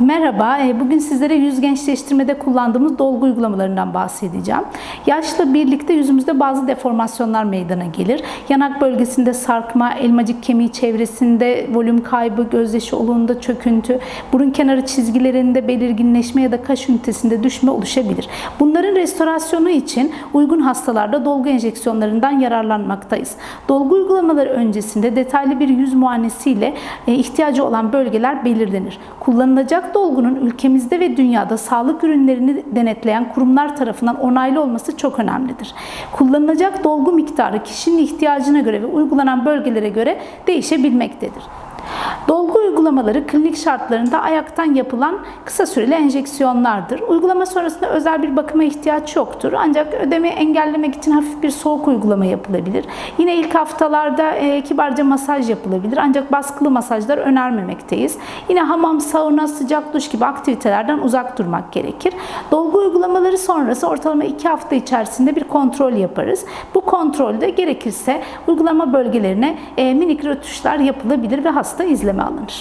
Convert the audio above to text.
Merhaba, e, bugün sizlere yüz gençleştirmede kullandığımız dolgu uygulamalarından bahsedeceğim. Yaşla birlikte yüzümüzde bazı deformasyonlar meydana gelir. Yanak bölgesinde sarkma, elmacık kemiği çevresinde volüm kaybı, gözyaşı oluğunda çöküntü, burun kenarı çizgilerinde belirginleşme ya da kaş ünitesinde düşme oluşabilir. Bunların restorasyonu için uygun hastalarda dolgu enjeksiyonlarından yararlanmaktayız. Dolgu uygulamaları öncesinde detaylı bir yüz muayenesiyle e, ihtiyacı olan bölgeler belirlenir. Kullanılacak dolgunun ülkemizde ve dünyada sağlık ürünlerini denetleyen kurumlar tarafından onaylı olması çok önemlidir. Kullanılacak dolgu miktarı kişinin ihtiyacına göre ve uygulanan bölgelere göre değişebilmektedir. Uygulamaları klinik şartlarında ayaktan yapılan kısa süreli enjeksiyonlardır. Uygulama sonrasında özel bir bakıma ihtiyaç yoktur. Ancak ödemi engellemek için hafif bir soğuk uygulama yapılabilir. Yine ilk haftalarda e, kibarca masaj yapılabilir. Ancak baskılı masajlar önermemekteyiz. Yine hamam, sauna, sıcak duş gibi aktivitelerden uzak durmak gerekir. Dolgu uygulamaları sonrası ortalama 2 hafta içerisinde bir kontrol yaparız. Bu kontrolde gerekirse uygulama bölgelerine e, minik rötuşlar yapılabilir ve hasta izleme alınır.